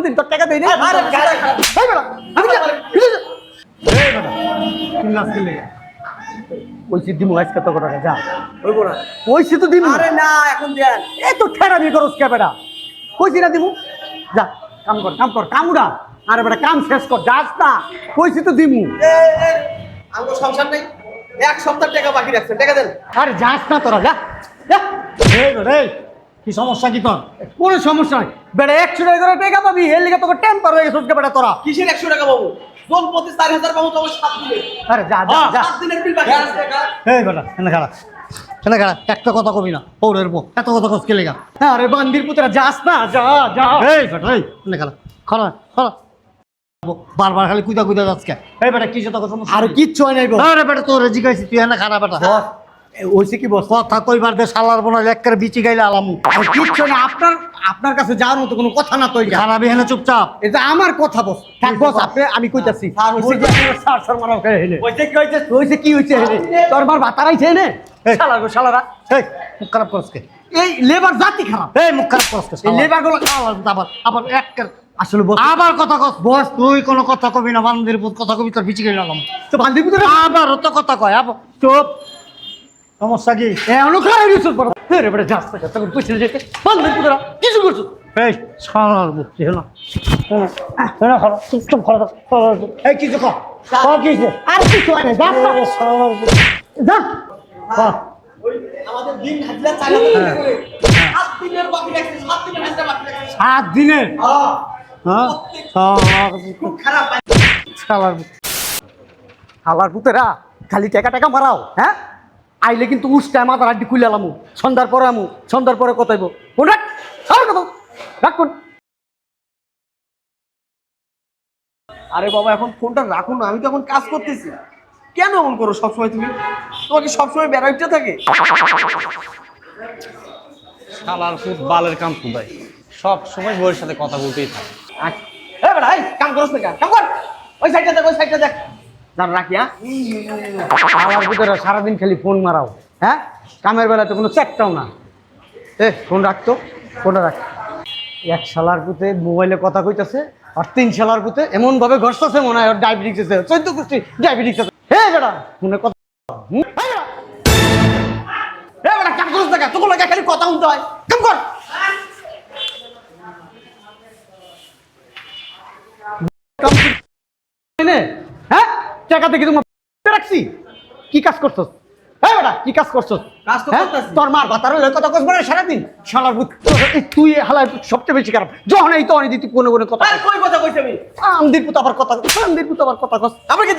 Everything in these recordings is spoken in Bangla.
কোনোদিন তোর টাকা দেই না এই বেটা, আমি এই বেটা, টাকা যা। হইব না কইছি তো দিমু। আরে না এখন দেন। এই তো করস কে বেটা? দিমু? যা কাম কর কাম কর কামুডা আরে বেটা কাম শেষ কর যাস না। কইছি তো দিমু? আমার সংসার নেই। এক সপ্তাহ টাকা বাকি রাখছেন টাকা দেন। আরে যাস না তোরা যা কি সমস্যা কি তোর? কোনো সমস্যা নাই। বেটা একশো টাকা করে টাকা পাবি এর লিগে তোকে টেম্পার হয়ে গেছে বেটা তোরা। কিসের একশো টাকা পাবো? জোন প্রতি চার হাজার পাবো তোমার সাত দিনে। আরে যা যা যা। সাত দিনের বিল বাকি আছে। এই বেটা এনে খারাপ এনে খারাপ একটা কথা কবি না পৌরের বউ এত কথা কস কেলে গা আরে বান্দির পুতরা যাস না যা যা। এই বেটা এই। এনে খারাপ খারা খারা বারবার খালি কুদা কুদা যাচ্ছে এই বেটা কিছু তো সমস্যা? আর কিচ্ছু হয় নাই আরে বেটা তোর জিগাইছি তুই এনে খারাপ বেটা। ওইসে কি বস? কথা কইবার দে শালার বোনা লেক্কার বিচি গাইলে আলামু। আর কিচ্ছু না আপনার আপনার কাছে যাওয়ার মতো কোনো কথা না তো এটা খারাপই হেনে চুপচাপ। এটা আমার কথা বস। থাক বস আপনি আমি কইতাছি। স্যার, হইছে বলছি যে আপনার সার সার মারাও খেয়ে হেলে ওইটা কি হয়েছে হইছে কি হইছে হেলে তোর মার ভাতারাইছে হেনে এই। শালা গো শালারা। এই মুখ খারাপ করসকে এই লেবার জাতি খারাপ। এই মুখ খারাপ করসকে এই লেবারগুলো আবার আবার এক আসলে বস আবার কথা কস। বস তুই কোনো কথা কবি না বান্দির পুত কথা কবি তোর গাইলে আলাম তো বান্দির পুতরা আবার তো কথা কয় আবার চুপ। সমস্যা কি? এ অনুখাই রিসুস বড় রে বড় যাস না তখন পুছিল যেতে। বান্দির পুতরা কিছু করছ? এই শালার বুঝছি হলো হলো খারাপ চুপ খারাপ এই কিছু কর। কর কিছু। আর কিছু হয় না যাস যা। আমাদের দিন খাটলে চার হাজার সাত দিনের বাকি রাখছে সাত দিনের হাজার বাকি রাখছে। সাত দিনের হ্যাঁ। হ্যাঁ? হালার পুতেরা খালি টাকা টাকা মারাও হ্যাঁ? আইলে কিন্তু উস্টায় মাথার আড্ডি খুলে আলামু সন্ধ্যার পরে আমু সন্ধ্যার পরে কথাইব ফোন রাখ কথা আরে বাবা এখন ফোনটা রাখুন না আমি তো এখন কাজ করতেছি। কেন এমন করো সবসময় তুমি? তোমাকে সবসময় বেড়াইতে থাকে? শালার খুব বালের কাম খুদাই। সব সময় বউয়ের সাথে কথা বলতেই থাকে। এ বেড়া এই কাম করছ না কেন? কাম কর। ওই সাইডটা দেখ ওই সাইডটা দেখ। জান রাখি হ্যাঁ হালার পুতেরা সারাদিন খালি ফোন মারাও। হ্যাঁ? কামের বেলাতে কোনো চ্যাটটাও না। এ, ফোন রাখতো ফোনটা রাখ। এক শালার পুতে মোবাইলে কথা কইতাছে, আর তিন শালার পুতে এমন ভাবে ঘষতেছে মনে হয় ডায়াবেটিক্স আছে। চৈদ্দ কুষ্টি ডায়াবেটিক্স আছে। হে বেটা, ফোনে কথা না তোকে খালি কথা শুনতে হয়। কাম কর। কি- টাকা থেকে তোমার রাখছি? কি কাজ করছস? হ্যাঁ বেটা কি কাজ করছস? কাজ তো? করতাছি। তোর মার ভাতার হলে কথা কস মানে সারাদিন। শালার তুই হালার সবচেয়ে বেশি খারাপ। যখন এই তখন দিতি কোনো কোনো কথা কই কথা কইছ আমি? আমদির পুত আবার কথা আমদির পুত আবার কথা কস। আমরা কি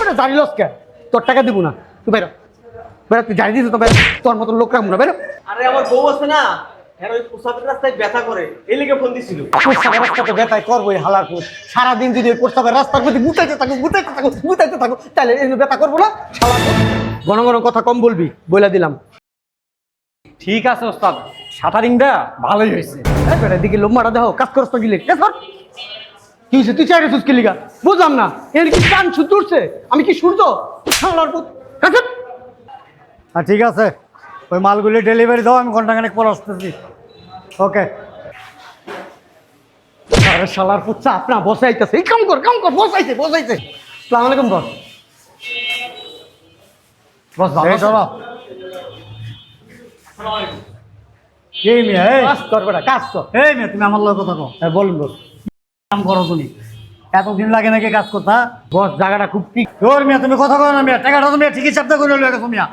বেটা কে? তোর টাকা দিব না। তুই বেরো। বেরো তুই জানি দিস তো বেরো। তোর মতো লোক রাখব বেরো। আরে আমার বউ আছে না হ্যাঁ ওই প্রসাদের রাস্তায় ব্যথা করে। এই লিগে ফোন দিছিল। প্রস্তাবের সারাদিন যদি ওই প্রস্তাবের রাস্তার প্রতি গুটাইতে থাকো গুটাইতে থাকো গুটাইতে থাকো তাহলে এই বেতা করব না। ঘন ঘন কথা কম বলবি বলে দিলাম। ঠিক আছে ওস্তাদ। শাটারিংটা ভালোই হয়েছে। এই বেটা দিকে লোম্বাটা দেখো কাজ করছ তো গিলে কাজ কর কি হয়েছে? তুই চাইরে সুস্কি লিগা? বুঝলাম না। এর কি কান সুদ উঠছে আমি কি সূর্য? শালার পুত কাজ আর ঠিক আছে। ওই মালগুলি ডেলিভারি দাও আমি ঘন্টাখানেক পর আসতেছি। ওকে আরে শালার চাপ না বসাইতেছে। কাম কর কাম কর বসাইছে বসাইছে। সালাম আলাইকুম বস। বস ভালো মেয়ে এই। কাজ কর বেটা কাজ কর। এই মেয়ে তুমি আমার কথা হ্যাঁ বলুন বস। কাম করো তুমি। এতদিন লাগে নাকি কাজ করতে হ্যাঁ? বস জায়গাটা খুব ঠিক। তোর মেয়ে তুমি কথা করো না মেয়ে। টাকাটা তুমি ঠিকই চাপতে করে লয়ে গেছো মিয়া।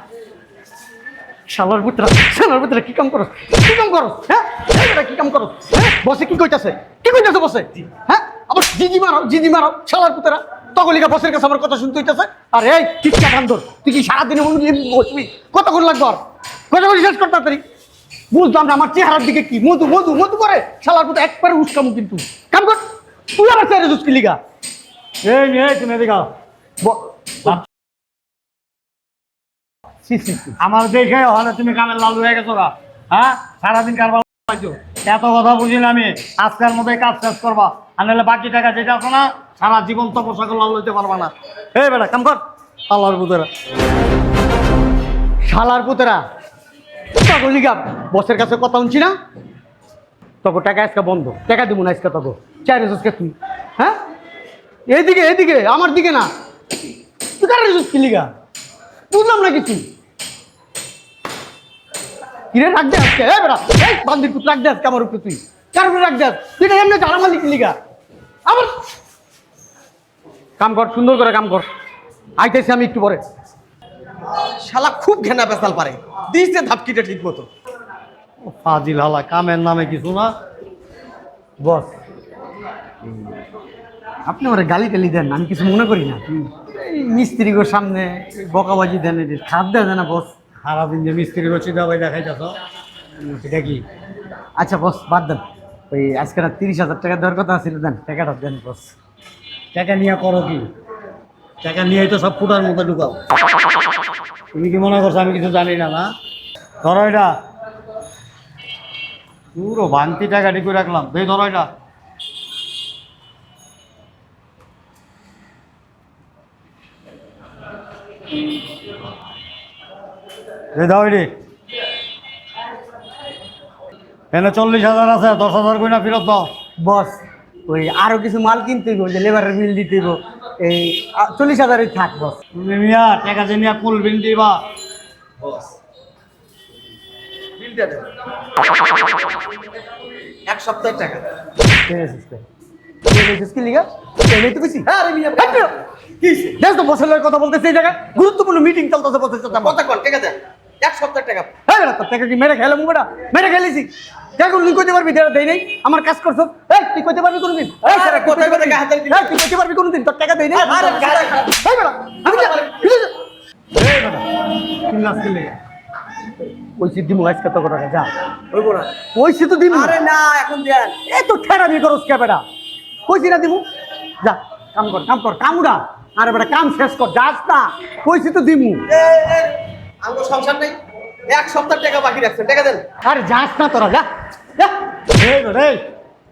শালার পুত্রা শালার পুত্রা কি কাম করো কি কাম করো হ্যাঁ? কি কাম করো হ্যাঁ? বসে কি কইতাছে? কি কইতাছে বসে? হ্যাঁ? আবার জিজি মারো জিজি মারো শালার পুত্রা। তগলিকা বসের কাছে আমার কথা শুনতে হইতাছে। আরে এই কিচ্ছা বান্দর তুই কি সারাদিনে বসবি? কতক্ষণ লাগবে আর? বলি শেষ কর তাড়াতাড়ি? বুঝলাম না আমার চেহারার দিকে কি? মধু মধু মধু করে? শালার পুত্র একবারে উস্কামু কিন্তু। কাম কর। তুই আমার চেহারা জুসকি লিগা এই এই, তুমি সি আমার দেখে হলে তুমি কামের লাল হয়ে গেছো গা। হ্যাঁ? সারাদিন কারবার এত কথা বুঝি না আমি আজকের মধ্যে কাজ শেষ করবা। আর নাহলে বাকি টাকা যেটা আছে না, সারা জীবন তো পোশাক লাল হইতে পারবা না। এই বেটা, কাম কর। আল্লাহর বুধেরা শালার পুতেরা। পাগলিগা বসের কাছে কথা শুনছি না? তোকে টাকা আজকে বন্ধ। টাকা দিব না আজকে তোকে। চাই রেছিস কে তুই? হ্যাঁ? এইদিকে এইদিকে, আমার দিকে না। তুই কার রেছিস কি লিগা বুঝলাম না কিছু। কিরে রাখ দে আজকে এই বেটা এই বান্দির পুত রাখ দে আজকে আমার উপরে তুই? কার উপরে রাখ দে তুই এটা এমনি ঝাড়া মালিক লিগা। আবার কাম কর সুন্দর করে কাম কর। আইতেছি আমি একটু পরে। শালা খুব ঘেনা পেশাল পারে। দিয়েছে ধাপকিটা ঠিক মতো। ফাজিল হালা কামের নামে কিছু না। বস। আপনি ওরা গালি টালি দেন আমি কিছু মনে করি না। এই মিস্ত্রিগোর সামনে বকাবাজি দেন এদের খাদ দেন না বস। সারাদিন যে মিস্ত্রি রচি দাবাই দেখাইতেছ। এটা কি? আচ্ছা বস বাদ দেন। ওই আজকে রাত তিরিশ হাজার টাকা দেওয়ার কথা ছিল দেন টাকাটা দেন বস টাকা নিয়ে করো কি? টাকা নিয়ে তো সব ফুটার মধ্যে ঢুকাও। তুমি কি মনে করছ আমি কিছু জানি না না? ধরো এটা। পুরো ভাঙতি টাকা ঢেকে রাখলাম? এই ধরো এটা। এই দাও এটি। এনে চল্লিশ হাজার আছে দশ হাজার কই না ফেরত দাও। বস ওই আরও কিছু মাল কিনতে হইব, যে লেবারের বিল দিতে হইব। এই চল্লিশ হাজারই থাক বস। তুমি মিয়া টাকা যে নিয়ে ফুল বিল দিবা। বস। বিলটা দেন। এক সপ্তাহের টাকা। ঠিক আছে, মিয়া কথা বলতেছে এই জায়গায়। গুরুত্বপূর্ণ মিটিং চলতেছে। কথা টাকা দেন এক সপ্তাহের টাকা। এই বেটা, তোর টাকা কি মেরে খেলাম বেটা? মেরে খেলেছি। দেখো তুই কইতে পারবি যেটা দেই নাই। আমার কাজ করছ। এই তুই কইতে পারবি কোনদিন? এই আরে, স্যার কোথায় কোথায় কোথায় হাতের এই তুই কইতে পারবি কোনদিন? তোর টাকা দেই নাই। আরে, গায়ে খারাপ। এই বেটা আমি এই বেটা কি নাচ খেলে কইছি দিমু আজকে তো যা। কইছি তো দিমু। আরে না এখন দেন এই তো ঠেরা দিয়ে করস কে বেটা? কইছি না দিমু। যা কাম কর কাম কর কামুডা আরে বেটা কাম শেষ কর যাস না। কইছি তো দিমু। আমার সংসার নেই। এক সপ্তাহ টাকা বাকি রাখছেন টাকা দেন। আরে যাস না তোরা যা রে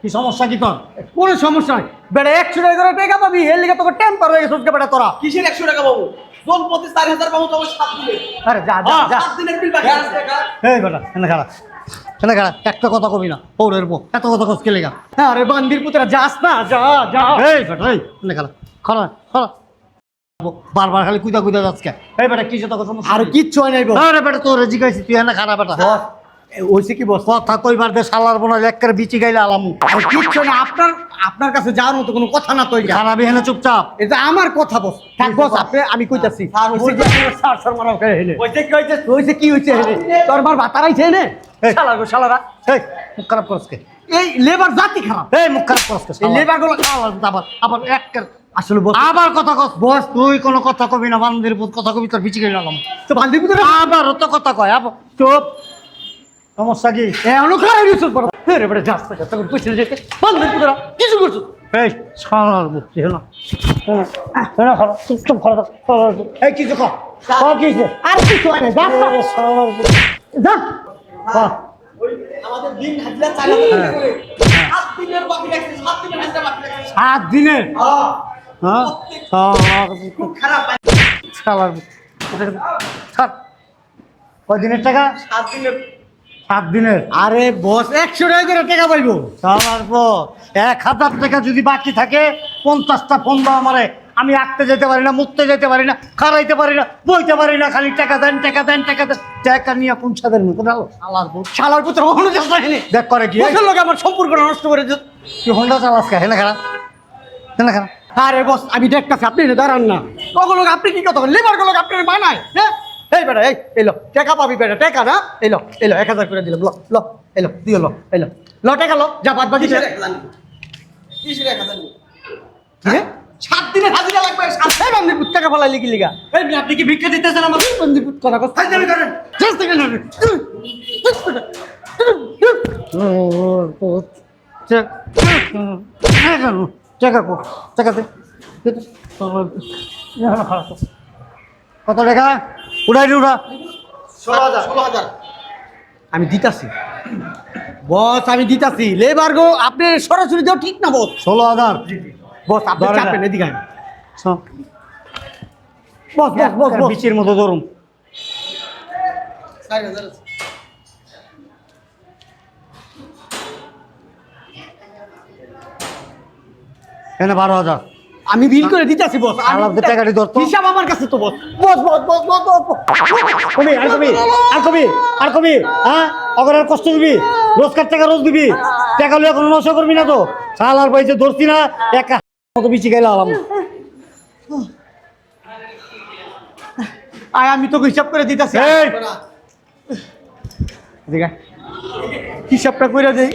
কি সমস্যা কি তোর? কোনো সমস্যা নাই। বেটা একশো টাকা করে টাকা পাবি এর লিগে তোকে টেম্পার হয়ে বেটা তোরা। কিসের একশো টাকা পাবো? জন প্রতি চার হাজার পাবো তো আমার সাত দিনে আরে যা যা যা। সাত দিনের বিল বাকি আছে। টাকা এই বেটা এনে খারাপ এনে খারাপ একটা কথা কবি না পৌরের বউ। এত কথা লেগা? আরে বান্দির পুতরা যাস না যা যা। এই বেটা এই এনে খারাপ খরা খরা বারবার খালি কুদা কুদা যাচ্ছে? এই বেটা কি তোকে সমস্যা? আর কিচ্ছু হয় নাই আরে বেটা তোর জিগাইছি তুই এনে খারাপ বেটা। ওইসে কি বস? কথা কইবার দে শালার বোনা একের বিচি গাইলে আলামু। আরে কিচ্ছু না আপনার আপনার কাছে যাওয়ার মতো কোনো কথা না তো এটা খারাপই চুপচাপ। এটা আমার কথা বস। থাক বস আপনি আমি কইতাছি। ওইসে মারাও হেলে ওইটা কি হয়েছে ওইসে কি হইছে হেলে তোর মার বাতারাইছে এই। শালা গো শালারা। এই মুখ খারাপ এই লেবার জাতি খারাপ। এই মুখ খারাপ করস কে এই লেবারগুলো আবার আবার একের আসলে বস আবার কথা কস। বস তুই কোনো কথা কবি না বান্দির পুত কথা কবি তোর বিচি গাইলে আলাম তো বান্দির পুতরা আবার তো কথা কয় আবার চুপ। সমস্যা কি? এ অনুখার হইছিস বড় রে বড় যাস না তখন কইছিল যে বান্দির পুতরা কিছু করছিস এই শালার বুঝছি না। না খারাপ চুপ খারাপ এই কিছু কর। কর কিছু। আর কিছু হয় না যাস শালার যা কর আমাদের দিন হাজিরা হাজার টাকা করে? সাত দিনের বাকি রাখছে সাত দিনের হাজিরা বাকি রাখছে। সাত দিনের? হ্যাঁ। হ্যাঁ? ছাড়। কয় দিনের টাকা? সাত দিনের। সাত দিনের? আরে বস একশো টাকা করে টাকা পাইবো। এক হাজার টাকা যদি বাকি থাকে পঞ্চাশটা ফোন দাও আমারে। আমি আঁকতে যেতে পারি না মুততে যেতে পারি না খারাইতে পারি না বইতে পারি না খালি টাকা দেন টাকা দেন টাকা দেন। টাকা নিয়ে পঞ্চাদের মতো শালার। শালার পুত্র কখনো দেখ করে কি লোক আমার সম্পর্ক নষ্ট করে তুই হন্ডা চালাস কে? হেনা খারাপ হেনা খারাপ আরে বস আমি দেখতেছি আপনি এনে দাঁড়ান না লোক আপনি কি কথা লেবারগুলো আপনি বানায় হ্যাঁ এই বেটা এই এলো টাকা পাবি বেটা টাকা না এলো এলো এক হাজার করে দিলাম ল ল এলো দিও ল এলো ল টাকা লো যা বাদ বাকি সাত দিনের হাজিরা লাগবে সাত বান্দির পুত টাকা ফলাই লিখি লিগা এই আপনি কি ভিক্ষা দিতেছেন আমার পুত কথা কথা করেন জাস্ট না টাকা দে। কত টাকা উড়াই উড়া। ষোলো হাজার ষোলো হাজার আমি দিতাছি। বস আমি দিতাছি। লেবার গো আপনি সরাসরি দেওয়া ঠিক না বস? ষোলো হাজার। বস আপনি। চাপেন এদিকে। বস বস বস বস। বিচির মতো ধরুন। চার হাজার এনে বারো হাজার। আমি বিল করে দিতেছি বস। আলাদা টাকাটি ধরতো। হিসাব আমার কাছে তো বস। বস বস বস বস। কবি আর কবি আর কবি আর কবি হ্যাঁ? অগর আর কষ্ট দিবি? রোজকার টাকা রোজ দিবি? টাকা লিয়ে কোনো নষ্ট করবি না তো? সাল আর পয়সা ধরছি না একা মতো বিচি গাইলে আলাম আয় আমি তোকে হিসাব করে দিতেছি। হিসাবটা করে দেই।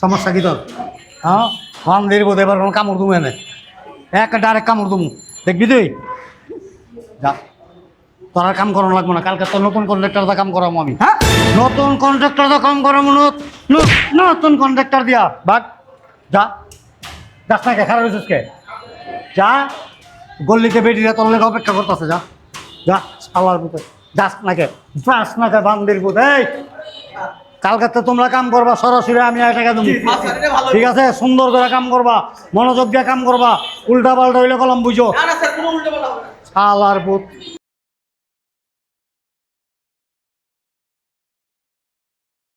সমস্যা কি তোর? হ্যাঁ? ফান দিয়ে বোধ এবার কামড় দুমু এনে। এক ডাইরেক্ট কামড় দুমু। দেখবি তুই? যা। তোর আর কাম করানো লাগবো না। কালকে তোর নতুন কন্ট্রাক্টর কাম করাবো আমি। হ্যাঁ? নতুন কন্ট্রাক্টর কাম করাবো নতুন কন্ট্রাক্টর দিয়া। বাঘ, যা। যাস না কে? খারাপ হয়েছিস যা। গল্লিতে বেটিরা তোর লেগে অপেক্ষা করতেছে যা। যা সালার পুতে যাস না কে যাস না কে বান্দির পুত এই। কালকে তো তোমরা কাম করবা সরাসরি আমি এটাকে টাকা দেবো। ঠিক আছে সুন্দর করে কাম করবা মনোযোগ দিয়ে কাম করবা উল্টা পাল্টা হইলে কলম বুঝো। শালার পুত।